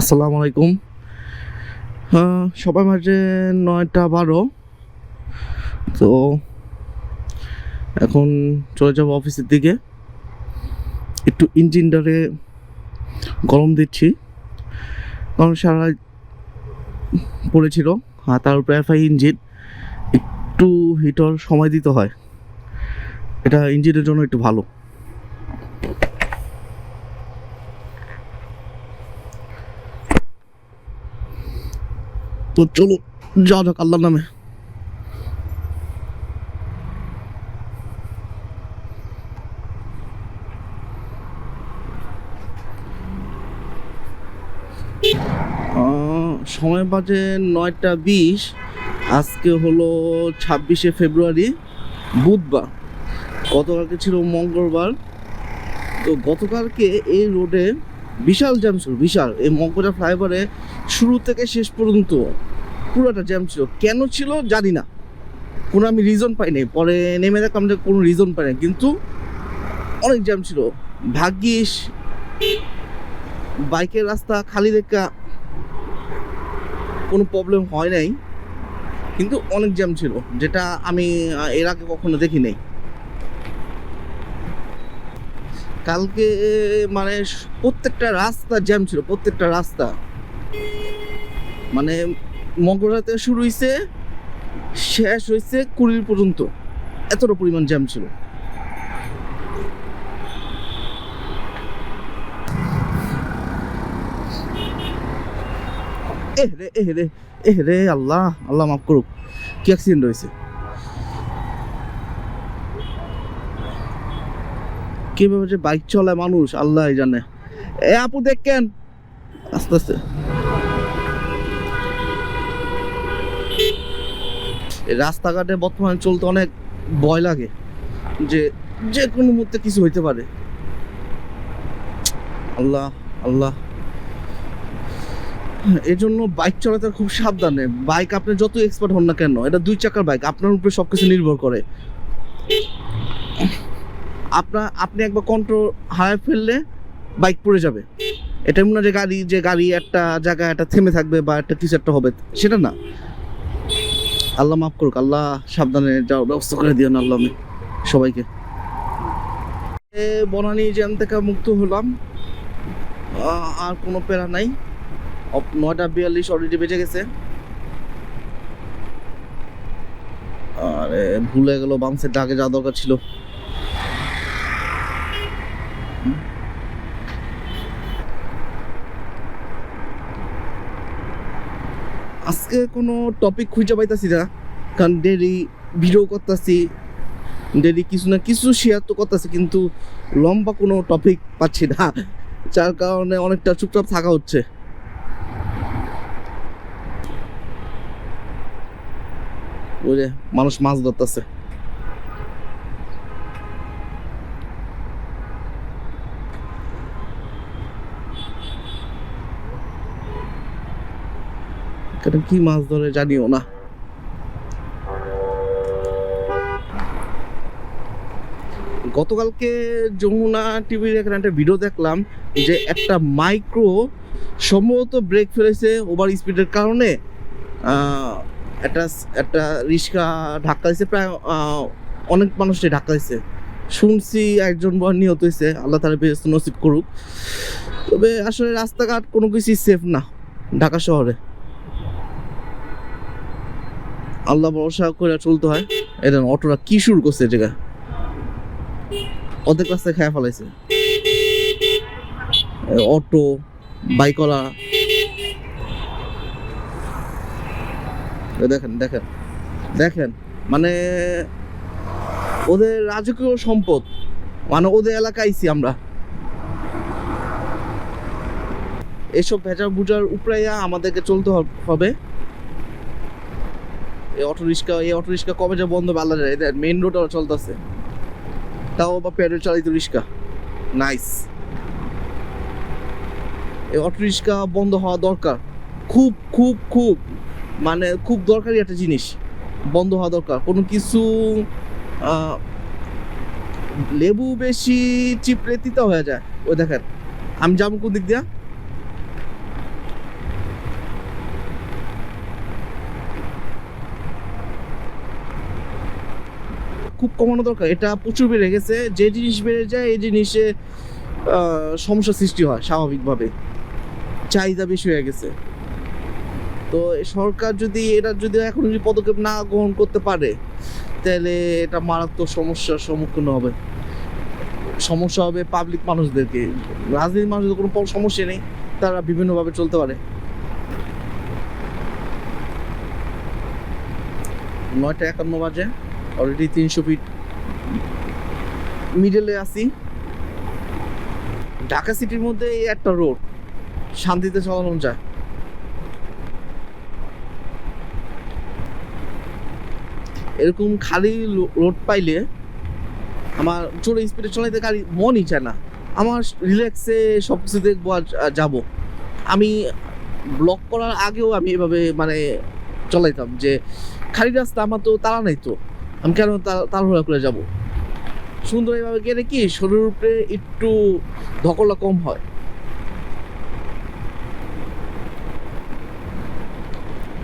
আসসালামু আলাইকুম। আহ, সবাই মাঝে নয়টা বারো। তো এখন চলে যাব অফিসের দিকে। একটু ইঞ্জিনটারে গরম দিচ্ছি। কারণ সারা পড়েছিল। আর তার উপরে এফআই ইঞ্জিন। একটু হিটর সময় দিতে হয়। এটা ইঞ্জিনের জন্য একটু ভালো। তো চলো, যা যাক আল্লাহর নামে। সময় বাজে নয়টা বিশ। আজকে হলো ছাব্বিশে ফেব্রুয়ারি, বুধবার। গতকালকে ছিল মঙ্গলবার। তো গতকালকে এই রোডে বিশাল জ্যাম ছিল, বিশাল। এই মঙ্গলবার ফ্লাইওভারে শুরু থেকে শেষ পর্যন্ত পুরোটা জ্যাম ছিল। কেন ছিল জানি না। কোনো আমি রিজন পাই নাই। পরে নেমে দেখলাম যে কোনো রিজন পাই নাই। কিন্তু অনেক জ্যাম ছিল। ভাগ্যিস বাইকের রাস্তা খালি দেখা কোনো প্রবলেম হয় নাই। কিন্তু অনেক জ্যাম ছিল, যেটা আমি এর আগে কখনো দেখি নাই কালকে মানে প্রত্যেকটা রাস্তা জ্যাম ছিল, প্রত্যেকটা রাস্তা। মানে মঙ্গলরাতে শুরু হয়েছে শেষ হয়েছে কুড়ির পর্যন্ত। এতটা পরিমাণ জ্যাম ছিল। এহ রে এহ রে এহ রে, আল্লাহ আল্লাহ মাফ করুক। কি অ্যাক্সিডেন্ট হয়েছে কীভাবে যে বাইক চলায় মানুষ, আল্লাহ জানে। এ আপু দেখেন। আস্তে আস্তে। রাস্তাঘাটে বর্তমানে চলতে অনেক ভয় লাগে যে যে কোনো মুহূর্তে কিছু হইতে পারে। আল্লাহ আল্লাহ। এর জন্য বাইক চালাতে খুব সাবধানে। বাইক আপনি যত এক্সপার্ট হন না কেন, এটা দুই চাকার বাইক আপনার উপরে সব কিছু নির্ভর করে। আপনার, আপনি একবার কন্ট্রোল হারায় ফেললে বাইক পড়ে যাবে। এটা এমন না যে গাড়ি যে গাড়ি একটা জায়গায় একটা থেমে থাকবে বা একটা কিছু একটা হবে, সেটা না। আল্লাহ মাফ করুক, আল্লাহ সাবধানে যাওয়ার ব্যবস্থা করে দিও না আল্লাহ আমি, সবাইকে। বনানী জ্যাম থেকে মুক্ত হলাম। আর কোনো প্যারা নাই। নয়টা বিয়াল্লিশ অলরেডি বেজে গেছে। আরে, ভুলে গেল, বামসের ডাকে যাওয়া দরকার ছিল। আজকে কোনো টপিক খুঁজে পাইতাছি না, কারণ ডেলি ভিডিও করতেছি ডেলি কিছু না কিছু শেয়ার তো করতেছি, কিন্তু লম্বা কোনো টপিক পাচ্ছি না, যার কারণে অনেকটা চুপচাপ থাকা হচ্ছে। মানুষ মাছ ধরতেছে। এখানে কি মাছ ধরে জানিও না। গতকালকে যমুনা টিভির এখানে একটা ভিডিও দেখলাম যে একটা মাইক্রো সম্ভবত ব্রেক ফেলেছে ওভার স্পিডের কারণে। একটা একটা রিক্সা ধাক্কা দিয়েছে, প্রায় অনেক মানুষই ধাক্কা দিয়েছে। শুনছি একজন বর নিহত হয়েছে, আল্লাহ তালা বেহস্ত নসিব করুক। তবে আসলে রাস্তাঘাট কোনো কিছুই সেফ না, ঢাকা শহরে। আল্লাহ ভরসা করে চলতে হয়। এটা অটোরা কি শুরু করছে জায়গায় অর্ধেক রাস্তায় খেয়ে ফেলাইছে। অটো, বাইকওয়ালা। এ দেখেন দেখেন দেখেন মানে ওদের রাজকীয় সম্পদ মানে ওদের এলাকায় আমরা। এসব ভেজা বুজার উপরাইয়া আমাদেরকে চলতে হবে। এই অটো এই অটো রিক্সা কবে যে বন্ধ হবে আল্লাহ জানে মেইন রোড চলতেছে। তাও বা প্যাডেল চালিত রিক্সা। নাইস এই অটো রিক্সা বন্ধ হওয়া দরকার। খুব খুব খুব মানে খুব দরকারি একটা জিনিস। বন্ধ হওয়া দরকার। কোনো কিছু লেবু বেশি চিপড়ে তিতা হয়ে যায়। ওই দেখেন, আমি যাব কোন দিক দিয়া? খুব কমানো দরকার। এটা প্রচুর বেড়ে গেছে। যে জিনিস বেড়ে যায়, এই জিনিসে সমস্যা সৃষ্টি হয় স্বাভাবিকভাবে। চাহিদা বেশি হয়ে গেছে। তো সরকার যদি এটা যদি এখন যদি পদক্ষেপ না গ্রহণ করতে পারে, তাহলে এটা মারাত্মক সমস্যার সম্মুখীন হবে। সমস্যা হবে পাবলিক মানুষদেরকে। রাজনীতির মানুষদের কোনো সমস্যা নেই। তারা বিভিন্নভাবে চলতে পারে। নয়টা একান্ন বাজে। অলরেডি তিনশো ফিট মিডলে আছি। ঢাকা সিটির মধ্যে এই একটা রোড শান্তিতে চালানো যায়। এরকম খালি রোড পাইলে আমার জোরে স্পিডে চলাইতে গাড়ি মনই চায় না। আমার রিল্যাক্সে সব কিছু দেখব আর যাব। আমি ব্লক করার আগেও আমি এভাবে মানে চলাইতাম যে খালি রাস্তা আমার তো তাড়া নাই তো। আমি কেন তাড়াহুড়া করে যাব? সুন্দর এভাবে গেলে কি শরীরের উপরে একটু ধকলা কম হয়?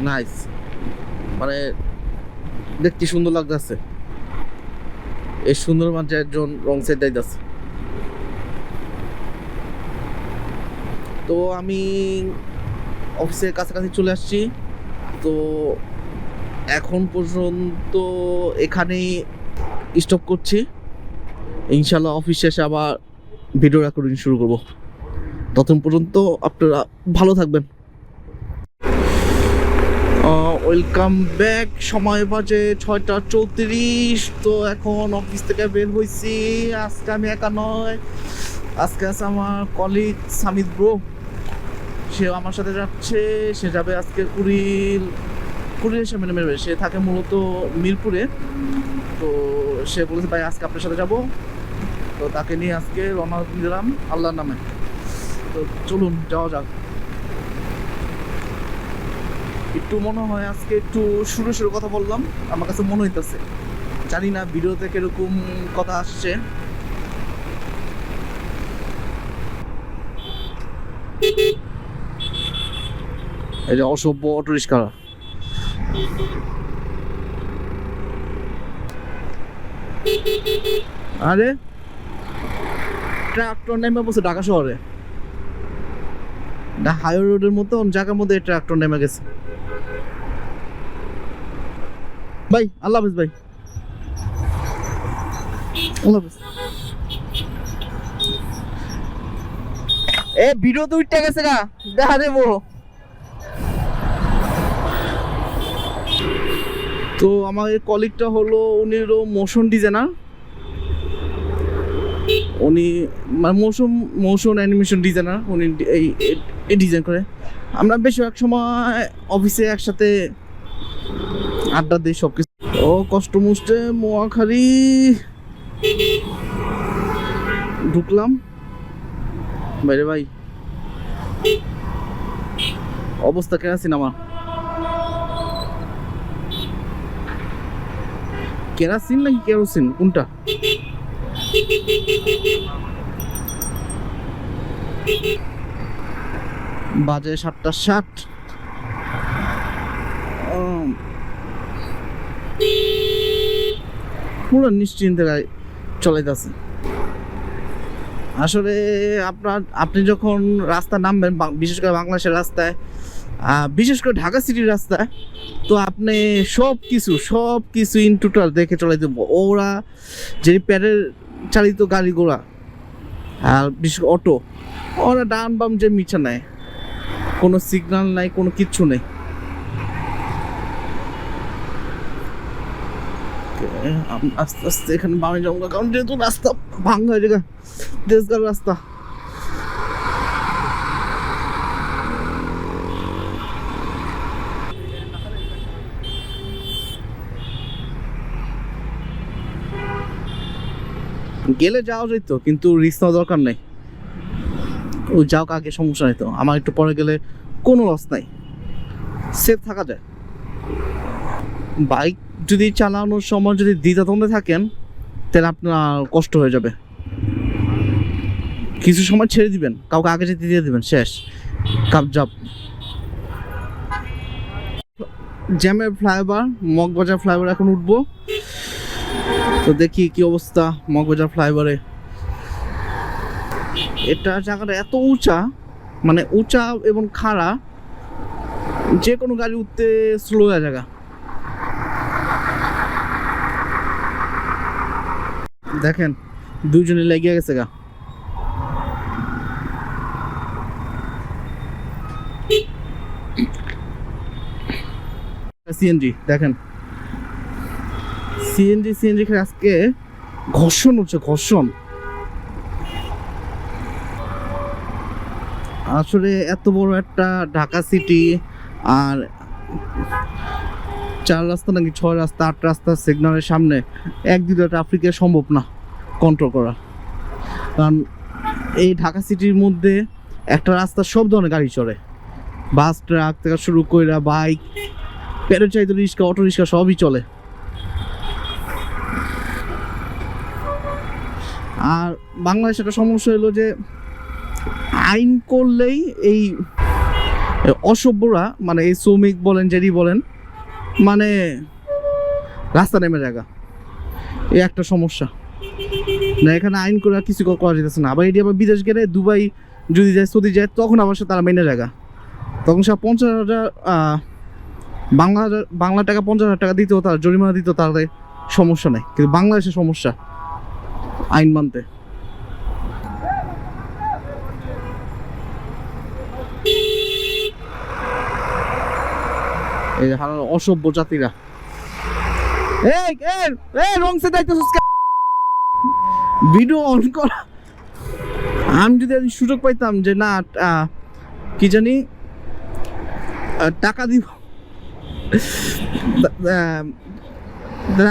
নাইস মানে দেখতে সুন্দর লাগতেছে। এই সুন্দর মাঝে একজন রং সেট দিতেছে। তো আমি অফিসের কাছাকাছি চলে আসছি। তো এখন পর্যন্ত এখানেই স্টপ করছি। ইনশাল্লাহ অফিস শেষে আবার ভিডিও রেকর্ডিং শুরু করব। ততক্ষণ পর্যন্ত আপনারা ভালো থাকবেন। ওয়েলকাম ব্যাক সময় বাজে ছয়টা চৌত্রিশ। তো এখন অফিস থেকে বের হয়েছি আজকে আমি একা নয়। আজকে আছে আমার কলিগ সামিত ব্রো সে আমার সাথে যাচ্ছে। সে যাবে আজকে কুড়িল কুড়িল সামনে নেমে সে থাকে মূলত মিরপুরে। তো সে বলেছে, ভাই, আজকে আপনার সাথে যাব। তো তাকে নিয়ে আজকে রওনা দিলাম আল্লাহর নামে। তো চলুন, যাওয়া যাক। একটু মনে হয় আজকে একটু শুরু শুরু কথা বললাম। আমার কাছে মনে হইতেছে। জানি না ভিডিওতে কীরকম কথা আসছে। এই যে অসভ্য অটো রিক্সা আরে? ট্রাক্টর নেমে বসে ঢাকা শহরে। হাইওয়ে রোডের মতো জায়গার মধ্যে ট্রাক্টর নেমে গেছে। ভাই, আল্লাহ হাফিজ ভাই। এ, ভিডিও তো উঠতে গেছে গা। দেখা দেবো। তো আমার কলিগটা হলো উনিরও মোশন ডিজাইনার উনি মানে মোশন মোশন অ্যানিমেশন ডিজাইনার উনি এই ডিজাইন করে। আমরা বেশিরভাগ সময় অফিসে একসাথে আড্ডা দিই সব কিছু ও কষ্ট মুষ্টে মোয়াখালি ঢুকলাম। বাইরে ভাই, অবস্থা কেনা সিনেমা? কেরাসিন নাকি কেরোসিন? কোনটা? বাজে সাতটা ষাট। পুরো নিশ্চিন্তে চলাইতেছে। আসলে আপনার, আপনি যখন রাস্তা নামবেন বিশেষ করে বাংলাদেশের রাস্তায় বিশেষ করে ঢাকা সিটির রাস্তা তো আপনি সব কিছু সব কিছু ইন টোটাল দেখে চলে দেবো ওরা যে প্যাডের চালিত গাড়ি ঘোড়া আর বিশেষ অটো, ওরা ডান বাম যে মিছা নেয় কোনো সিগন্যাল নাই, কোনো কিচ্ছু নেই। আস্তে আস্তে এখানে বামে যাব কারণ যেহেতু রাস্তা ভাঙ্গা জায়গা দেশগার রাস্তা। গেলে যাওয়া যেত কিন্তু রিস্ক নেওয়া দরকার নেই। ও যাও আগে সমস্যা নেই তো আমার একটু পরে গেলে কোনো লস নাই। সেফ থাকা যায়। বাইক যদি চালানোর সময় যদি দ্বিধাদ্বন্দ্বে থাকেন, তাহলে আপনার কষ্ট হয়ে যাবে। কিছু সময় ছেড়ে দিবেন। কাউকে আগে যেতে দিয়ে দিবেন, শেষ। কাপ জাপ। জ্যামের ফ্লাইওভার মগবাজার ফ্লাইওভার এখন উঠবো। তো দেখি কি অবস্থা মগবাজার ফ্লাইওভারে। এটা জায়গাটা এত উঁচা মানে উঁচা এবং খাড়া, যে কোনো গাড়ি উঠতে স্লো হয়ে জায়গা। দেখেন দুজনে লেগে গেছে গা। সিএনজি দেখেন। সিএনজি সিএনজি আজকে ঘর্ষণ হচ্ছে, ঘর্ষণ। আসলে এত বড় একটা ঢাকা সিটি আর চার রাস্তা নাকি ছয় রাস্তা, আট রাস্তা সিগন্যালের সামনে, এক দুটো ট্রাফিকে সম্ভব না কন্ট্রোল করা। কারণ এই ঢাকা সিটির মধ্যে একটা রাস্তা সব ধরনের গাড়ি চলে বাস, ট্রাক থেকে শুরু করে বাইক পেরো রিক্সা, অটো রিক্সা সবই চলে। আর বাংলাদেশে একটা সমস্যা হলো যে আইন করলেই এই অসভ্যরা মানে এই শ্রমিক বলেন যেটি বলেন মানে রাস্তা নেমে জায়গা এই একটা সমস্যা। না, এখানে আইন করে কিছু করা যেতেছে না। আবার এটি আবার বিদেশ গেলে দুবাই যদি যায়, সৌদি যায়, তখন আবার সে তারা মেনে জায়গা তখন সে পঞ্চাশ হাজার বাংলা বাংলা টাকা পঞ্চাশ হাজার টাকা দিতেও তার, জরিমানা দিতেও তাদের সমস্যা নেই। কিন্তু বাংলাদেশের সমস্যা। আইন মানতে। এই অসভ্য জাতিরা। এই রং সে ভিডিও অন আমি যদি সুযোগ পাইতাম যে না কি জানি টাকা দিব।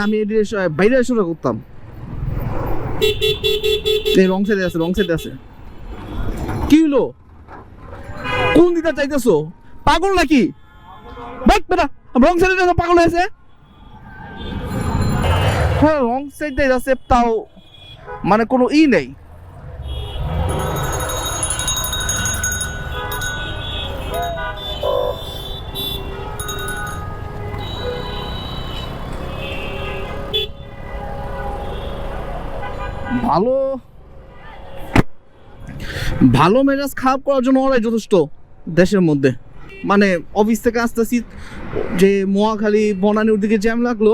আমি বাইরে শুরু করতাম। এই রং সাইডে আছে রং সাইডে আছে। কি হলো কোন দিকটা চাইতেছো পাগল নাকি? বাইক বেটা রং সাইডে পাগল হয়েছে। হ্যাঁ রং সাইডে আছে তাও মানে কোনো ই নেই। ভালো ভালো মেজাজ খারাপ করার জন্য ওরাই যথেষ্ট দেশের মধ্যে। মানে অফিস থেকে আসতেছি, যে মোয়াখালী বনানির দিকে জ্যাম লাগল,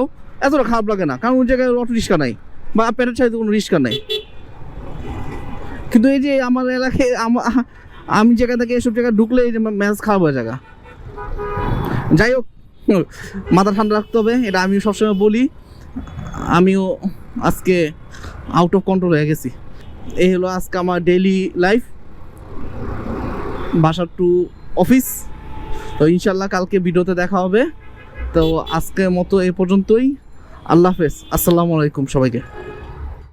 এতটা খারাপ লাগে না। কারণ ওই জায়গায় অটো রিক্সা নাই। বা পেটের চাইতে কোনো রিক্সা নাই। কিন্তু এই যে আমার এলাকায়, আমি জায়গা থেকে এসব জায়গায় ঢুকলে এই যে ম্যাচ খারাপ হয়ে জায়গা। যাই হোক, মাথা ঠান্ডা রাখতে হবে, এটা আমি সবসময় বলি। আমিও আজকে আউট অফ কন্ট্রোল হয়ে গেছি। এই হলো আজকে আমার ডেইলি লাইফ বাসার টু অফিস তো ইনশাল্লাহ কালকে ভিডিওতে দেখা হবে। তো আজকের মতো এ পর্যন্তই। আল্লাহ হাফেজ। আসসালামু আলাইকুম সবাইকে।